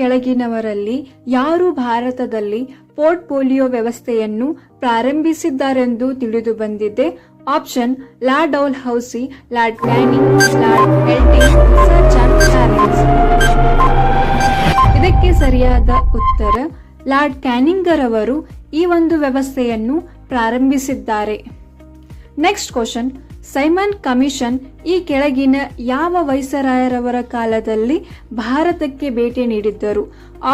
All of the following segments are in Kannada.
ಕೆಳಗಿನವರಲ್ಲಿ ಯಾರು ಭಾರತದಲ್ಲಿ ಪೋರ್ಟ್ ಪೋಲಿಯೋ ವ್ಯವಸ್ಥೆಯನ್ನು ಪ್ರಾರಂಭಿಸಿದ್ದಾರೆಂದು ತಿಳಿದು ಬಂದಿದೆ. Option lord Dalhousie lord Canning lord sir ಇದಕ್ಕೆ ಸರಿಯಾದ ಉತ್ತರ ಲಾರ್ಡ್ ಕ್ಯಾನಿಂಗರ್ ಅವರು ಈ ಒಂದು ವ್ಯವಸ್ಥೆಯನ್ನು ಪ್ರಾರಂಭಿಸಿದ್ದಾರೆ. ನೆಕ್ಸ್ಟ್ ಕ್ವಶನ್ ಸೈಮನ್ ಕಮಿಷನ್ ಈ ಕೆಳಗಿನ ಯಾವ ವೈಸರಾಯರವರ ಕಾಲದಲ್ಲಿ ಭಾರತಕ್ಕೆ ಭೇಟಿ ನೀಡಿದ್ದರು?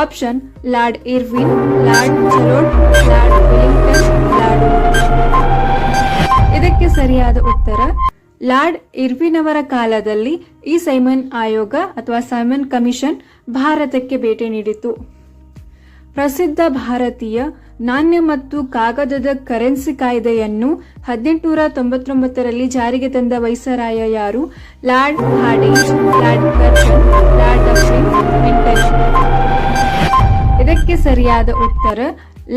ಆಪ್ಷನ್, ಲಾರ್ಡ್ ಇರ್ವಿನ್, ಲಾರ್ಡ್ ಜೆರೋಡ್ ಲಾರ್ಡ್ ಲಾರ್ಡ್ ಇದಕ್ಕೆ ಸರಿಯಾದ ಉತ್ತರ, ಲಾರ್ಡ್ ಇರ್ವಿನ್ ಅವರ ಕಾಲದಲ್ಲಿ ಈ ಸೈಮನ್ ಆಯೋಗ ಅಥವಾ ಸೈಮನ್ ಕಮಿಷನ್ ಭಾರತಕ್ಕೆ ಭೇಟಿ ನೀಡಿತು ಪ್ರಸಿದ್ಧ ಭಾರತೀಯ ನಾಣ್ಯ ಮತ್ತು ಕಾಗದದ ಕರೆನ್ಸಿ ಕಾಯ್ದೆಯನ್ನು ಹದಿನೆಂಟುನೂರ ತೊಂಬತ್ತೊಂಬತ್ತರಲ್ಲಿ ಜಾರಿಗೆ ತಂದ ವೈಸರಾಯ ಯಾರು? Lord Hardinge, lord Curzon lord ಇದಕ್ಕೆ ಸರಿಯಾದ ಉತ್ತರ,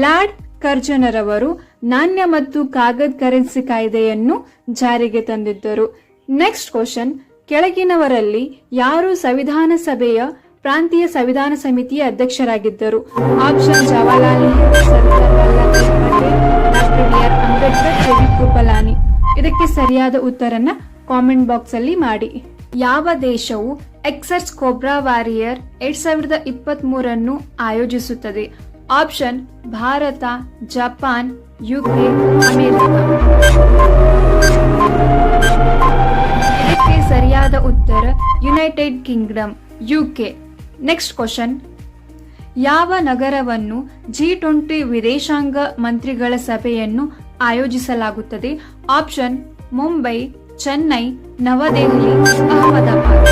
ಲಾರ್ಡ್ ಕರ್ಜನರವರು ನಾಣ್ಯ ಮತ್ತು ಕಾಗದ ಕರೆನ್ಸಿ ಕಾಯ್ದೆಯನ್ನು ಜಾರಿಗೆ ತಂದಿದ್ದರು. ನೆಕ್ಸ್ಟ್ ಕ್ವಶನ್, ಕೆಳಗಿನವರಲ್ಲಿ ಯಾರು ಸಂವಿಧಾನ ಸಭೆಯ ಪ್ರಾಂತೀಯ ಸಂವಿಧಾನ ಸಮಿತಿಯ ಅಧ್ಯಕ್ಷರಾಗಿದ್ದರು. Option Jawaharlal Nehru Sardar Vallabhbhai Patel doctor B R Ambedkar ಇದಕ್ಕೆ ಸರಿಯಾದ ಉತ್ತರನ ಕಾಮೆಂಟ್ ಬಾಕ್ಸ್ ಅಲ್ಲಿ ಮಾಡಿ. ಯಾವ ದೇಶವು ಎಕ್ಸರ್ಸ್ ಕೋಬ್ರಾ ವಾರಿಯರ್ ಎರಡ್ ಸಾವಿರದ ಇಪ್ಪತ್ತ್ ಮೂರನ್ನು ಆಯೋಜಿಸುತ್ತದೆ? Option, Bharat, Japan, UK, America. ಇದಕ್ಕೆ ಸರಿಯಾದ ಉತ್ತರ United Kingdom, UK. Next question ಯಾವ ನಗರವನ್ನು ಜಿ ಟ್ವೆಂಟಿ ವಿದೇಶಾಂಗ ಮಂತ್ರಿಗಳ ಸಭೆಯನ್ನು ಆಯೋಜಿಸಲಾಗುತ್ತದೆ? ಆಪ್ಷನ್ ಮುಂಬೈ ಚೆನ್ನೈ ನವದೆಹಲಿ ಅಹಮದಾಬಾದ್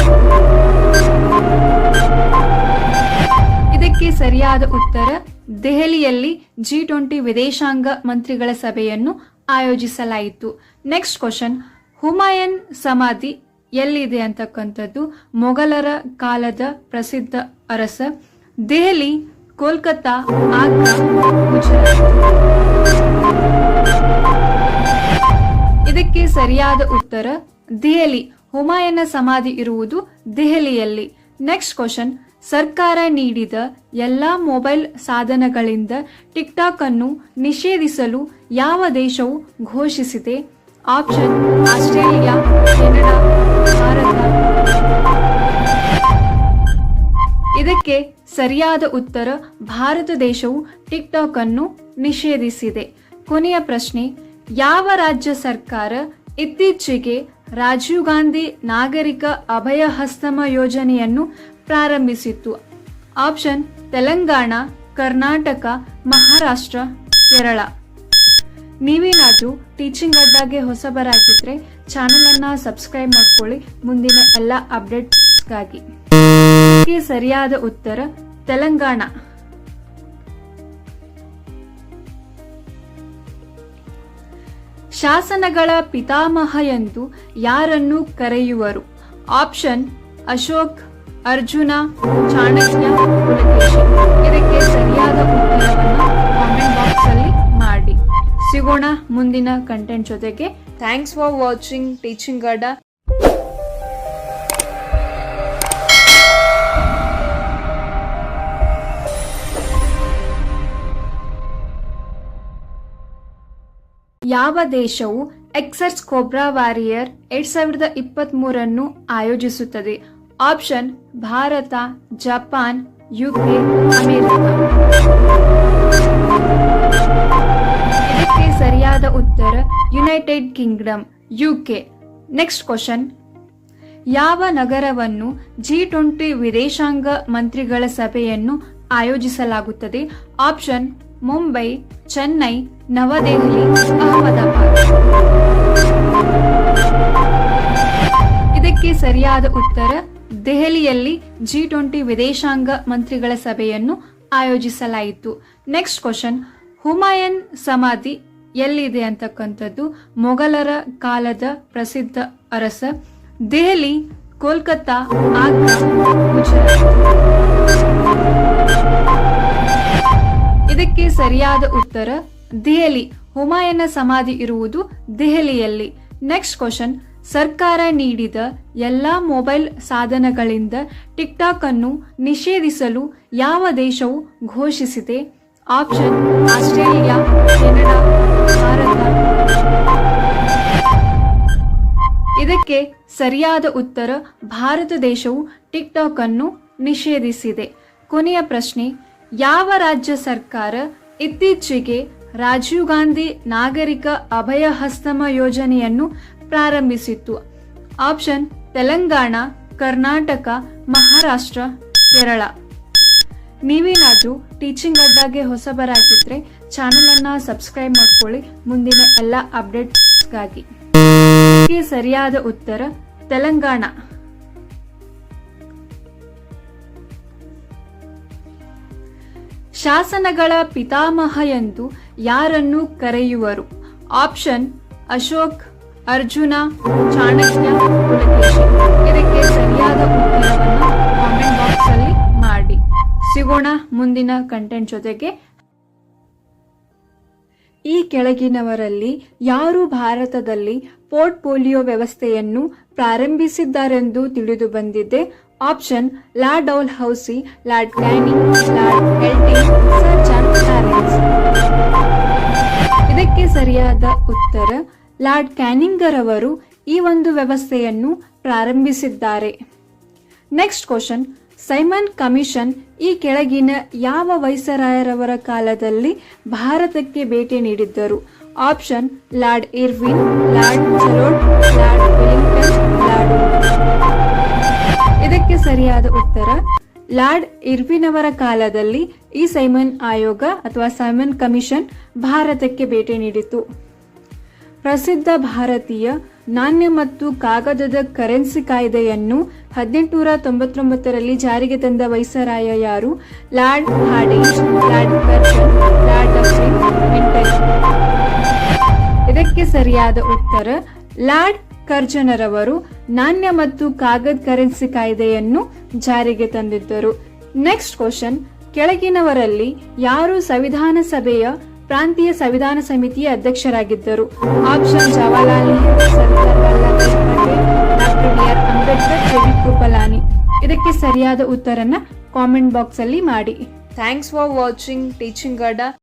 ಇದಕ್ಕೆ ಸರಿಯಾದ ಉತ್ತರ, ದೆಹಲಿಯಲ್ಲಿ ಜಿ ಟ್ವೆಂಟಿ ವಿದೇಶಾಂಗ ಮಂತ್ರಿಗಳ ಸಭೆಯನ್ನು ಆಯೋಜಿಸಲಾಯಿತು. ನೆಕ್ಸ್ಟ್ ಕ್ವಶನ್ ಹುಮಾಯನ್ ಸಮಾಧಿ ಎಲ್ಲಿದೆ ಅಂತಕ್ಕಂಥದ್ದು? ಮೊಘಲರ ಕಾಲದ ಪ್ರಸಿದ್ಧ ಅರಸ. ದೆಹಲಿ ಕೋಲ್ಕತ್ತಾ ಆಗ್ರಾ, ಗುಜರಾತ್. ಇದಕ್ಕೆ ಸರಿಯಾದ ಉತ್ತರ, ದೆಹಲಿ. ಹುಮಾಯನ ಸಮಾಧಿ ಇರುವುದು ದೆಹಲಿಯಲ್ಲಿ. ನೆಕ್ಸ್ಟ್ ಕ್ವಶನ್ ಸರ್ಕಾರ ನೀಡಿದ ಎಲ್ಲಾ ಮೊಬೈಲ್ ಸಾಧನಗಳಿಂದ ಟಿಕ್ಟಾಕ್ ಅನ್ನು ನಿಷೇಧಿಸಲು ಯಾವ ದೇಶವು ಘೋಷಿಸಿದೆ? Option Australia, Canada, Bharat. ಇದಕ್ಕೆ ಸರಿಯಾದ ಉತ್ತರ ಭಾರತ ದೇಶವು ಟಿಕ್ಟಾಕ್ ಅನ್ನು ನಿಷೇಧಿಸಿದೆ. ಕೊನೆಯ ಪ್ರಶ್ನೆ, ಯಾವ ರಾಜ್ಯ ಸರ್ಕಾರ ಇತ್ತೀಚೆಗೆ ರಾಜೀವ್ ಗಾಂಧಿ ನಾಗರಿಕ ಅಭಯ ಹಸ್ತಮ ಯೋಜನೆಯನ್ನು ಪ್ರಾರಂಭಿಸಿತ್ತು? ಆಪ್ಷನ್, ತೆಲಂಗಾಣ, ಕರ್ನಾಟಕ, ಮಹಾರಾಷ್ಟ್ರ, ಕೇರಳ. ನೀವೇನಾದ್ರೂ ಟೀಚಿಂಗ್ ಅಡ್ಡಾಗೆ ಹೊಸಬರಾಗಿದ್ರೆ ಚಾನೆಲ್ ಅನ್ನ ಸಬ್ಸ್ಕ್ರೈಬ್ ಮಾಡ್ಕೊಳ್ಳಿ. ಮುಂದಿನ ಎಲ್ಲ ಅಪ್ಡೇಟ್ಸ್ಗಾಗಿ ಸರಿಯಾದ ಉತ್ತರ, ತೆಲಂಗಾಣ. ಶಾಸನಗಳ ಪಿತಾಮಹ ಎಂದು ಯಾರನ್ನು ಕರೆಯುವರು? ಆಪ್ಷನ್ ಅಶೋಕ್, ಅರ್ಜುನ, ಚಾಣಕ್ಯ ಇದಕ್ಕೆ ಸರಿಯಾದ ಉತ್ತರವನ್ನು ಸಿಗೋಣ ಮುಂದಿನ ಕಂಟೆಂಟ್ ಜೊತೆಗೆ. ಥ್ಯಾಂಕ್ಸ್ ಫಾರ್ ವಾಚಿಂಗ್ ಟೀಚಿಂಗ್ ಗಾರ್ಡ ಯಾವ ದೇಶವು ಎಕ್ಸರ್ಸ್ ಕೋಬ್ರಾ ವಾರಿಯರ್ ಎರಡ್ ಸಾವಿರದ ಇಪ್ಪತ್ತ್ ಮೂರನ್ನು ಆಯೋಜಿಸುತ್ತದೆ? Option Bharat Japan UK America ಸರಿಯಾದ ಉತ್ತರ United Kingdom UK next question ಯಾವ ನಗರವನ್ನು ಜಿ ಟ್ವೆಂಟಿ ವಿದೇಶಾಂಗ ಮಂತ್ರಿಗಳ ಸಭೆಯನ್ನು ಆಯೋಜಿಸಲಾಗುತ್ತದೆ? ಆಪ್ಷನ್ ಮುಂಬೈ ಚೆನ್ನೈ ನವದೆಹಲಿ ಅಹಮದಾಬಾದ್ ಇದಕ್ಕೆ ಸರಿಯಾದ ಉತ್ತರ ದೆಹಲಿಯಲ್ಲಿ ಜಿ ಟ್ವೆಂಟಿ ವಿದೇಶಾಂಗ ಮಂತ್ರಿಗಳ ಸಭೆಯನ್ನು ಆಯೋಜಿಸಲಾಯಿತು. ನೆಕ್ಸ್ಟ್ ಕ್ವಶನ್ ಹುಮಾಯನ್ ಸಮಾಧಿ ಎಲ್ಲಿದೆ ಅಂತಕ್ಕಂಥದ್ದು? ಮೊಘಲರ ಕಾಲದ ಪ್ರಸಿದ್ಧ ಅರಸ. ದೆಹಲಿ, ಕೋಲ್ಕತ್ತಾ ಆಗ್ರಾ ಗುಜರಾತ್. ಇದಕ್ಕೆ ಸರಿಯಾದ ಉತ್ತರ, ದೆಹಲಿ. ಹುಮಾಯನ ಸಮಾಧಿ ಇರುವುದು ದೆಹಲಿಯಲ್ಲಿ. ನೆಕ್ಸ್ಟ್ ಕ್ವಶನ್ ಸರ್ಕಾರ ನೀಡಿದ ಎಲ್ಲಾ ಮೊಬೈಲ್ ಸಾಧನಗಳಿಂದ ಟಿಕ್ಟಾಕ್ ಅನ್ನು ನಿಷೇಧಿಸಲು ಯಾವ ದೇಶವು ಘೋಷಿಸಿದೆ? Option Australia, Canada. ಇದಕ್ಕೆ ಸರಿಯಾದ ಉತ್ತರ ಭಾರತ ದೇಶವು ಟಿಕ್ಟಾಕ್ ಅನ್ನು ನಿಷೇಧಿಸಿದೆ. ಕೊನೆಯ ಪ್ರಶ್ನೆ, ಯಾವ ರಾಜ್ಯ ಸರ್ಕಾರ ಇತ್ತೀಚೆಗೆ ರಾಜೀವ್ ಗಾಂಧಿ ನಾಗರಿಕ ಅಭಯ ಹಸ್ತಮ ಯೋಜನೆಯನ್ನು ಪ್ರಾರಂಭಿಸಿತ್ತು? ಆಪ್ಷನ್, ತೆಲಂಗಾಣ, ಕರ್ನಾಟಕ, ಮಹಾರಾಷ್ಟ್ರ, ಕೇರಳ. ನೀವೇನಾದ್ರೂ ಟೀಚಿಂಗ್ ಅಡ್ಡಾಗೆ ಚಾನೆಲ್ ಅನ್ನ ಸಬ್ಸ್ಕ್ರೈಬ್ ಮಾಡ್ಕೊಳ್ಳಿ. ಮುಂದಿನ ಎಲ್ಲ ಅಪ್ಡೇಟ್ಸ್ಗಾಗಿ. ಸರಿಯಾದ ಉತ್ತರ, ತೆಲಂಗಾಣ. ಶಾಸನಗಳ ಪಿತಾಮಹ ಎಂದು ಯಾರನ್ನು ಕರೆಯುವರು? ಆಪ್ಷನ್, ಅಶೋಕ್, ಅರ್ಜುನ, ಚಾಣಕ್ಯ ಇದಕ್ಕೆ ಸರಿಯಾದ ಉತ್ತರವನ್ನು ಸಿಗೋಣ ಮುಂದಿನ ಕಂಟೆಂಟ್ ಜೊತೆಗೆ. ಈ ಕೆಳಗಿನವರಲ್ಲಿ ಯಾರು ಭಾರತದಲ್ಲಿ ಪೋರ್ಟ್ ಪೋಲಿಯೋ ವ್ಯವಸ್ಥೆಯನ್ನು ಪ್ರಾರಂಭಿಸಿದ್ದಾರೆಂದು ತಿಳಿದು ಬಂದಿದೆ. Option lord Dalhousie lord Canning lord Elgin sir ಇದಕ್ಕೆ ಸರಿಯಾದ ಉತ್ತರ ಲಾರ್ಡ್ ಕ್ಯಾನಿಂಗರ್ ಅವರು ಈ ಒಂದು ವ್ಯವಸ್ಥೆಯನ್ನು ಪ್ರಾರಂಭಿಸಿದ್ದಾರೆ. ನೆಕ್ಸ್ಟ್ ಕ್ವಶನ್ ಸೈಮನ್ ಕಮಿಷನ್ ಈ ಕೆಳಗಿನ ಯಾವ ವೈಸರಾಯರವರ ಕಾಲದಲ್ಲಿ ಭಾರತಕ್ಕೆ ಭೇಟಿ ನೀಡಿದ್ದರು? ಆಪ್ಷನ್, ಲಾರ್ಡ್ ಇರ್ವಿನ್, ಲಾರ್ಡ್ ಚಲೋಟ್ ಲಾರ್ಡ್ ಲಾರ್ಡ್ ಇದಕ್ಕೆ ಸರಿಯಾದ ಉತ್ತರ, ಲಾರ್ಡ್ ಇರ್ವಿನ್ ಅವರ ಕಾಲದಲ್ಲಿ ಈ ಸೈಮನ್ ಆಯೋಗ ಅಥವಾ ಸೈಮನ್ ಕಮಿಷನ್ ಭಾರತಕ್ಕೆ ಭೇಟಿ ನೀಡಿತು. ಪ್ರಸಿದ್ಧ ಭಾರತೀಯ ನಾಣ್ಯ ಮತ್ತು ಕಾಗದದ ಕರೆನ್ಸಿ ಕಾಯ್ದೆಯನ್ನು ಹದಿನೆಂಟುನೂರ ತೊಂಬತ್ತೊಂಬತ್ತರಲ್ಲಿ ಜಾರಿಗೆ ತಂದ ವೈಸರಾಯ ಯಾರು? Lord Hardinge lord Curzon lord ಇದಕ್ಕೆ ಸರಿಯಾದ ಉತ್ತರ, ಲಾರ್ಡ್ ಕರ್ಜನರವರು ನಾಣ್ಯ ಮತ್ತು ಕಾಗದ ಕರೆನ್ಸಿ ಕಾಯ್ದೆಯನ್ನು ಜಾರಿಗೆ ತಂದಿದ್ದರು. ನೆಕ್ಸ್ಟ್ ಕ್ವಶನ್, ಕೆಳಗಿನವರಲ್ಲಿ ಯಾರು ಸಂವಿಧಾನ ಸಭೆಯ ಪ್ರಾಂತೀಯ ಸಂವಿಧಾನ ಸಮಿತಿಯ ಅಧ್ಯಕ್ಷರಾಗಿದ್ದರು. ಆಪ್ಷನ್ ಜವಾಹರ್ಲಾಲ್ ನೆಹರು ಸರ್ದಾರ್ ವಲ್ಲಭಾಯ್ ಆರ್ ಅಂಬೇಡ್ಕರ್ ಕವಿ ಕೃಪಲಾನಿ. ಇದಕ್ಕೆ ಸರಿಯಾದ ಉತ್ತರನ ಕಾಮೆಂಟ್ ಬಾಕ್ಸ್ ಅಲ್ಲಿ ಮಾಡಿ. ಥ್ಯಾಂಕ್ಸ್ ಫಾರ್ ವಾಚಿಂಗ್ ಟೀಚಿಂಗ್ ಅಡ್ಡ